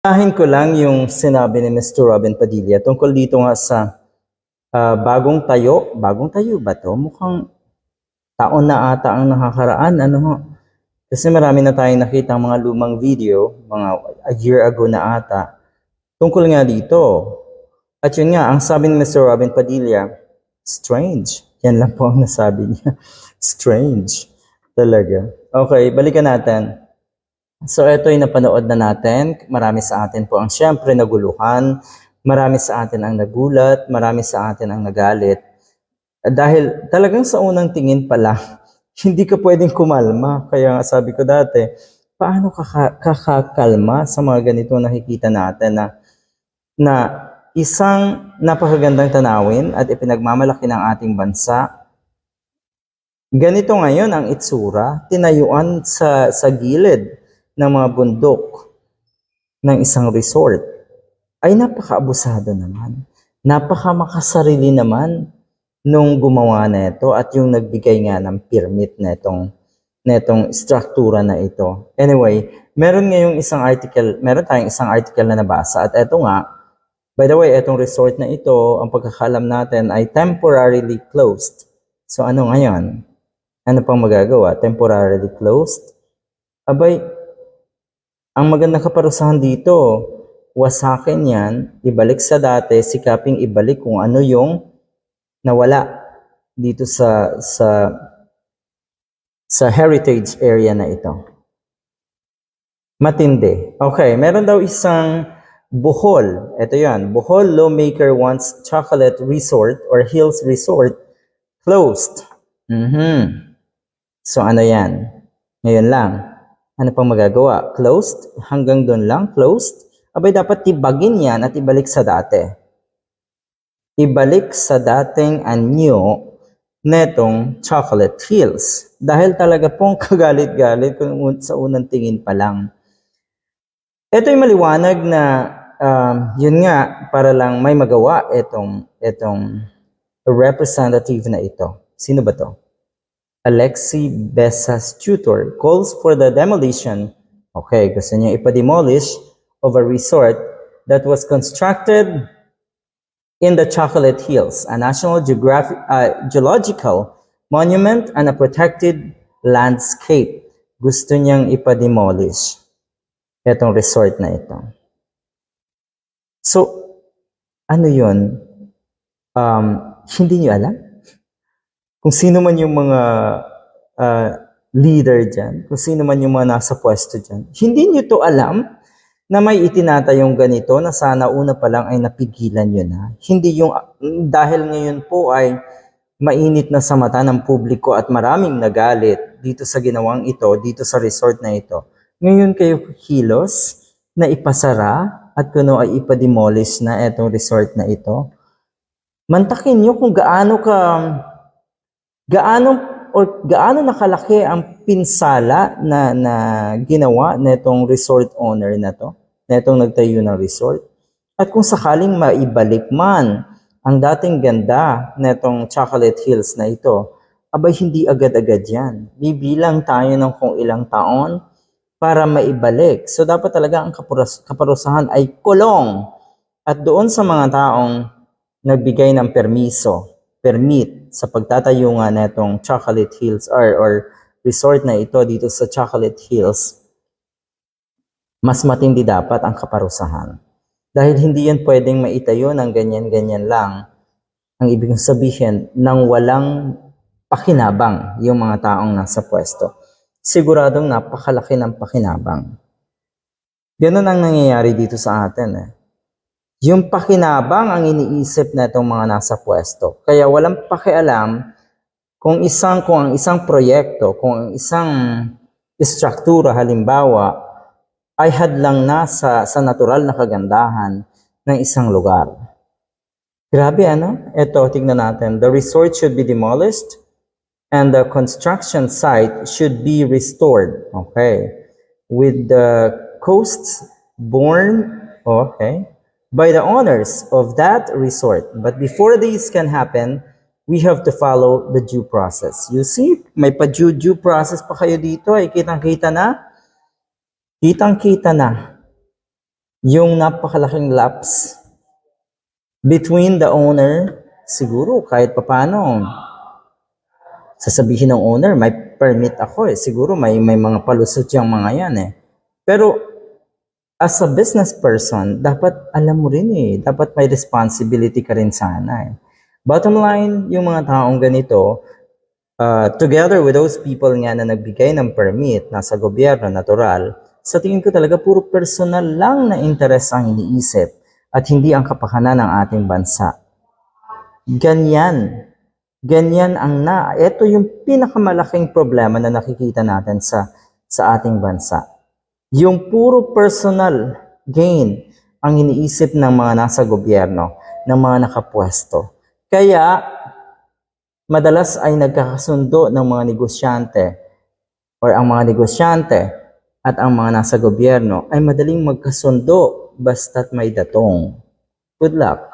Unahin ko lang yung sinabi ni Mr. Robin Padilla tungkol dito nga sa ah, bagong tayo. Bagong tayo ba to? Mukhang taon na ata ang nakakaraan. Ano ho? Kasi marami na tayong nakita mga lumang video, mga a year ago na ata, tungkol nga dito. At yun nga, ang sabi ni Mr. Robin Padilla, strange. Yan lang po ang nasabi niya. strange. Talaga. Okay, balikan natin. So ito yung napanood na natin. Marami sa atin po ang siyempre naguluhan. Marami sa atin ang nagulat. Marami sa atin ang nagalit. Dahil talagang sa unang tingin pa lang, hindi ka pwedeng kumalma. Kaya nga sabi ko dati, paano kaka- kakakalma sa mga ganito nakikita natin na, na isang napakagandang tanawin at ipinagmamalaki ng ating bansa Ganito ngayon ang itsura, tinayuan sa, sa gilid ng mga bundok ng isang resort. Ay napakaabusado naman. Napaka makasarili naman nung gumawa na ito at yung nagbigay nga ng permit na itong, na itong struktura na ito. Anyway, meron ngayong isang article, meron tayong isang article na nabasa at ito nga, by the way, itong resort na ito, ang pagkakalam natin ay temporarily closed. So ano ngayon? Ano pang magagawa? Temporarily closed? Abay, ang magandang kaparusahan dito, wasakin yan, ibalik sa dati, sikaping ibalik kung ano yung nawala dito sa sa sa heritage area na ito. Matindi. Okay, meron daw isang Bohol. Ito yan. Bohol lawmaker wants chocolate resort or hills resort closed. Mhm. So ano yan? Ngayon lang. Ano pang magagawa? Closed? Hanggang doon lang? Closed? Abay dapat tibagin yan at ibalik sa dati. Ibalik sa dating anyo netong Chocolate Hills. Dahil talaga pong kagalit-galit kung un- sa unang tingin pa lang. Ito yung maliwanag na um, yun nga para lang may magawa itong itong representative na ito. Sino ba to? Alexi Besas tutor calls for the demolition. Okay, gusto niya ipa-demolish of a resort that was constructed in the Chocolate Hills, a National Geographic, uh, Geological Monument and a protected landscape. Gusto niyang ipa-demolish itong resort na ito. So, ano yun? Um, hindi niyo alam? Kung sino man yung mga ah, leader dyan, kung sino man yung mga nasa pwesto dyan, hindi niyo to alam na may itinatayong ganito na sana una pa lang ay napigilan nyo na. Hindi yung, dahil ngayon po ay mainit na sa mata ng publiko at maraming nagalit dito sa ginawang ito, dito sa resort na ito. Ngayon kayo kilos na ipasara at kuno ay ipademolish na itong resort na ito. Mantakin nyo kung gaano ka gaano or gaano nakalaki ang pinsala na na ginawa nitong resort owner na to, netong nagtayo ng resort. At kung sakaling maibalik man ang dating ganda netong Chocolate Hills na ito, abay hindi agad-agad yan. Bibilang tayo ng kung ilang taon para maibalik. So dapat talaga ang kaparusahan ay kulong. At doon sa mga taong nagbigay ng permiso, permit sa pagtatayo nga netong Chocolate Hills or, or resort na ito dito sa Chocolate Hills, mas matindi dapat ang kaparusahan. Dahil hindi yan pwedeng maitayo ng ganyan-ganyan lang. Ang ibig sabihin, nang walang pakinabang yung mga taong nasa pwesto. Siguradong napakalaki ng pakinabang. Ganun ang nangyayari dito sa atin eh. Yung pakinabang ang iniisip na itong mga nasa pwesto. Kaya walang pakialam kung isang kung ang isang proyekto, kung ang isang istruktura halimbawa ay hadlang na sa, sa natural na kagandahan ng isang lugar. Grabe ano? Ito, tignan natin. The resort should be demolished and the construction site should be restored. Okay. With the coasts borne, okay, by the owners of that resort. But before these can happen, we have to follow the due process. You see, may pa-due due process pa kayo dito. Ay, kitang-kita na. Kitang-kita na yung napakalaking lapse between the owner, siguro kahit papano, sasabihin ng owner, may permit ako eh. Siguro may, may mga palusot yung mga yan eh. Pero as a business person, dapat alam mo rin eh. Dapat may responsibility ka rin sana eh. Bottom line, yung mga taong ganito, uh, together with those people nga na nagbigay ng permit, nasa gobyerno, natural, sa tingin ko talaga puro personal lang na interes ang iniisip at hindi ang kapakanan ng ating bansa. Ganyan. Ganyan ang na. Ito yung pinakamalaking problema na nakikita natin sa sa ating bansa. Yung puro personal gain ang iniisip ng mga nasa gobyerno, ng mga nakapwesto. Kaya madalas ay nagkakasundo ng mga negosyante or ang mga negosyante at ang mga nasa gobyerno ay madaling magkasundo basta't may datong. Good luck.